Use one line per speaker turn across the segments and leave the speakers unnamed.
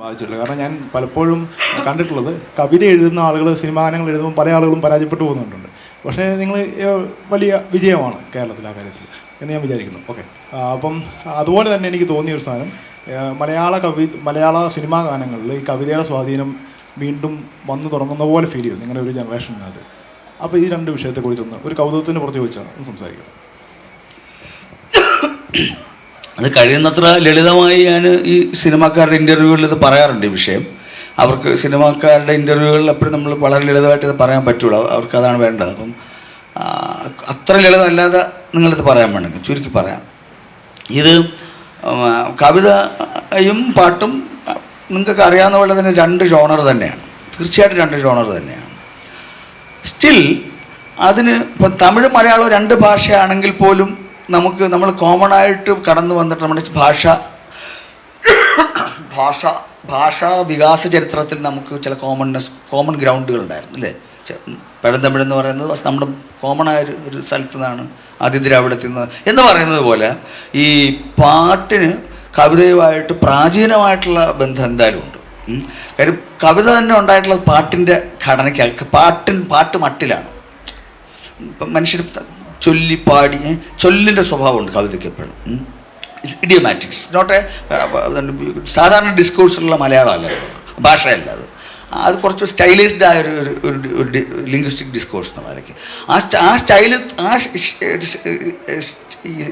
ബാധിച്ചിട്ടില്ല. കാരണം ഞാൻ പലപ്പോഴും കണ്ടിട്ടുള്ളത് കവിത എഴുതുന്ന ആളുകൾ സിനിമാ ഗാനങ്ങൾ എഴുതുമ്പോൾ പല ആളുകളും പരാജയപ്പെട്ടു പോകുന്നുണ്ട്. പക്ഷേ നിങ്ങൾ വലിയ വിജയമാണ് കേരളത്തിൽ ആ കാര്യത്തിൽ എന്ന് ഞാൻ വിചാരിക്കുന്നു. ഓക്കെ. അപ്പം അതുപോലെ തന്നെ എനിക്ക് തോന്നിയ ഒരു സാധനം മലയാള കവി മലയാള സിനിമാ ഗാനങ്ങളിൽ ഈ കവിതയുടെ സ്വാധീനം വീണ്ടും വന്നു തുടങ്ങുന്ന പോലെ ഫീൽ ചെയ്യും നിങ്ങളുടെ ഒരു ജനറേഷനകത്ത് അപ്പോൾ ഈ രണ്ട് വിഷയത്തെക്കുറിച്ചൊന്ന് ഒരു കൗതുകത്തിന് പുറത്ത് ചോദിച്ചാണ് സംസാരിക്കുന്നത്
അത് കഴിയുന്നത്ര ലളിതമായി ഞാൻ ഈ സിനിമാക്കാരുടെ ഇന്റർവ്യൂകളിൽ ഇത് പറയാറുണ്ട് ഈ വിഷയം. അവർക്ക് സിനിമാക്കാരുടെ ഇന്റർവ്യൂകളിൽ എപ്പോഴും നമ്മൾ വളരെ ലളിതമായിട്ട് ഇത് പറയാൻ പറ്റുള്ളൂ അവർക്ക് അതാണ് വേണ്ടത്. അപ്പം അത്ര ലളിതമല്ലാതെ നിങ്ങളിത് പറയാൻ വേണമെങ്കിൽ ചുരുക്കി പറയാം. ഇത് കവിതയും പാട്ടും നിങ്ങൾക്ക് അറിയാവുന്ന പോലെ തന്നെ രണ്ട് ജോണർ തന്നെയാണ്. തീർച്ചയായിട്ടും രണ്ട് ജോണർ തന്നെയാണ്. സ്റ്റിൽ അതിന് ഇപ്പം തമിഴ് മലയാളം രണ്ട് ഭാഷയാണെങ്കിൽ പോലും നമുക്ക് നമ്മൾ കോമൺ ആയിട്ട് കടന്നു വന്നിട്ട് നമ്മുടെ ഭാഷ ഭാഷ ഭാഷാ വികാസ ചരിത്രത്തിൽ നമുക്ക് ചില കോമൺനെസ് കോമൺ ഗ്രൗണ്ടുകൾ ഉണ്ടായിരുന്നു അല്ലേ? പഴന്തമിഴ് എന്ന് പറയുന്നത് നമ്മുടെ കോമൺ ആയ ഒരു- സ്ഥലത്തു നിന്നാണ് ആദിദ്രാവിഡത്തിൽ നിന്ന് എന്ന് പറയുന്നത് പോലെ ഈ പാട്ടിന് കവിതയുമായിട്ട് പ്രാചീനമായിട്ടുള്ള ബന്ധം എന്തായാലും ഉണ്ട്. കാര്യം കവിത തന്നെ ഉണ്ടായിട്ടുള്ളത് പാട്ടിന്റെ ഘടനയ്ക്ക് പാട്ടിൻ പാട്ട് മട്ടിലാണ്. മനുഷ്യർ ചൊല്ലി പാടി ഏ, ചൊല്ലിന്റെ സ്വഭാവമുണ്ട് കവിതയ്ക്ക് എപ്പോഴും. ഇഡിയമാറ്റിക്സ് നോട്ട് സാധാരണ ഡിസ്കോഴ്സിലുള്ള മലയാളമല്ല ഭാഷയല്ല അത്. അത് കുറച്ച് സ്റ്റൈലൈസ്ഡ് ആയ ഒരു ഒരു ലിംഗ്വിസ്റ്റിക് ഡിസ്കോഴ്സ് എന്ന് നിലയ്ക്ക് ആ ആ സ്റ്റൈൽ ആ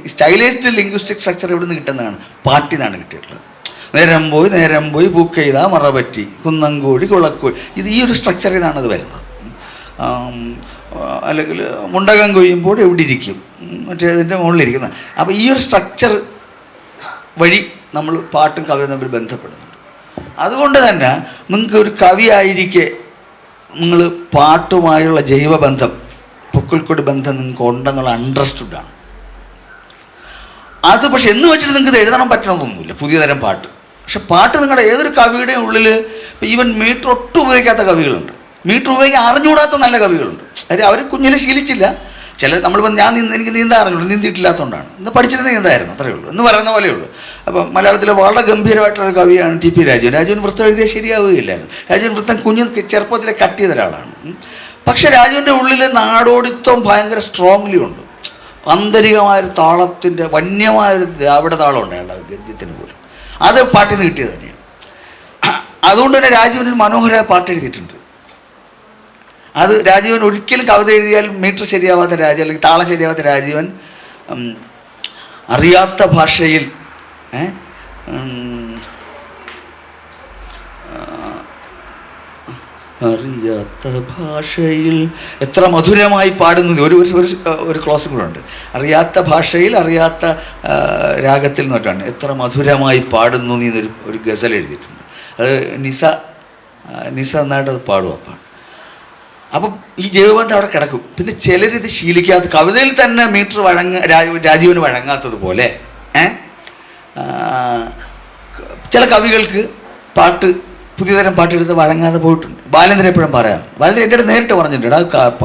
സ്റ്റൈലൈസ്ഡ് ലിംഗ്വിസ്റ്റിക് സ്ട്രക്ചർ എവിടെ നിന്ന് കിട്ടുന്നതാണ്? പാട്ടിൽ നിന്നാണ് കിട്ടിയിട്ടുള്ളത്. നേരം പോയി നേരം പോയി ബുക്ക് ചെയ്താൽ മറപറ്റി കുന്നംകോഴി കുളക്കോഴി. ഇത് ഈ ഒരു സ്ട്രക്ചറിൽ നിന്നാണ് അത് വരുന്നത്. അല്ലെങ്കിൽ മുണ്ടകം കൊയ്യുമ്പോൾ എവിടെ ഇരിക്കും? മറ്റേ മറ്റേതിന്റെ മുകളിലിരിക്കുന്ന അപ്പോൾ ഈ ഒരു സ്ട്രക്ചർ വഴി നമ്മൾ പാട്ടും കവിതയും തമ്മിൽ ബന്ധപ്പെടുന്നുണ്ട്. അതുകൊണ്ട് തന്നെ നിങ്ങൾക്ക് ഒരു കവിയായിരിക്കെ നിങ്ങൾ പാട്ടുമായുള്ള ജൈവബന്ധം പൊക്കിൾക്കൊടി ബന്ധം നിങ്ങൾക്ക് ഉണ്ടെന്നുള്ള അണ്ടർസ്റ്റുഡാണ് അത് പക്ഷെ എന്ന് വെച്ചിട്ട് നിങ്ങൾക്ക് എഴുതണം പറ്റണമെന്നൊന്നുമില്ല പുതിയ തരം പാട്ട്. പക്ഷെ പാട്ട് നിങ്ങളുടെ ഏതൊരു കവിയുടെയും ഉള്ളിൽ ഇപ്പം ഈവൻ മീറ്റർ ഒട്ടും ഉപയോഗിക്കാത്ത കവികളുണ്ട്. മീറ്റർ ഉപയോഗിക്കാൻ അറിഞ്ഞുകൂടാത്ത നല്ല കവികളുണ്ട്. അതായത് അവർ കുഞ്ഞിലെ ശീലിച്ചില്ല. ചില നമ്മളിപ്പോൾ ഞാൻ നീന്ത എനിക്ക് നീന്താൻ അറിഞ്ഞുള്ളൂ നീന്തിയിട്ടില്ലാത്തതുകൊണ്ടാണ് ഇന്ന് പഠിച്ചിരുന്ന നീന്തായിരുന്നു അത്രയേ ഉള്ളൂ. എന്ന് പറയുന്ന പോലെയേ ഉള്ളൂ. അപ്പം മലയാളത്തിലെ വളരെ ഗംഭീരമായിട്ടുള്ള കവിയാണ് ടി പി രാജുവൻ രാജുവൻ വൃത്തം എഴുതിയാൽ ശരിയാവുകയില്ലായിരുന്നു. രാജുവൻ വൃത്തം കുഞ്ഞു ചെറുപ്പത്തിലെ കട്ട് ചെയ്ത ഒരാളാണ്. പക്ഷെ രാജുവിന്റെ ഉള്ളിൽ നാടോടിത്വം ഭയങ്കര സ്ട്രോങ്ലി ഉണ്ട്. ആന്തരികമായൊരു താളത്തിന്റെ വന്യമായൊരു ദ്രാവിഡ താളമുണ്ട് അയാളുടെ ഗദ്യത്തിന് പോലും. അത് പാട്ടിൽ നിന്ന് കിട്ടിയത് തന്നെയാണ്. അതുകൊണ്ട് തന്നെ രാജുവിന്റെ മനോഹരമായ പാട്ട് എഴുതിയിട്ടുണ്ട്. അത് രാജീവൻ ഒരിക്കലും കവിത എഴുതിയാൽ മീറ്റർ ശരിയാവാത്ത രാജ അല്ലെങ്കിൽ താളം ശരിയാവാത്ത രാജീവൻ അറിയാത്ത ഭാഷയിൽ അറിയാത്ത ഭാഷയിൽ എത്ര മധുരമായി പാടുന്നത് ഒരു ഒരു ക്ലോസും കൂടെ ഉണ്ട്. അറിയാത്ത ഭാഷയിൽ അറിയാത്ത രാഗത്തിൽ നിന്നിട്ടാണ് എത്ര മധുരമായി പാടുന്നു നീ ഒരു ഗസൽ എഴുതിയിട്ടുണ്ട്. അത് നിസ നിസ നന്നായിട്ട് അത് പാടും അപ്പം ഈ ജൈവബന്ധം അവിടെ കിടക്കും. പിന്നെ ചിലരിത് ശീലിക്കാത്ത കവിതയിൽ തന്നെ മീറ്റർ വഴങ്ങ രാജ- രാജീവന് വഴങ്ങാത്തതുപോലെ ചില കവികൾക്ക് പാട്ട് പുതിയതരം പാട്ടെടുത്ത് വഴങ്ങാതെ പോയിട്ടുണ്ട്. ബാലേന്ദ്രൻ എപ്പോഴും പറയാം. ബാലേന്ദ്രൻ എന്റെ നേരിട്ട് പറഞ്ഞിട്ടുണ്ട്. "എടാ, ക- പ-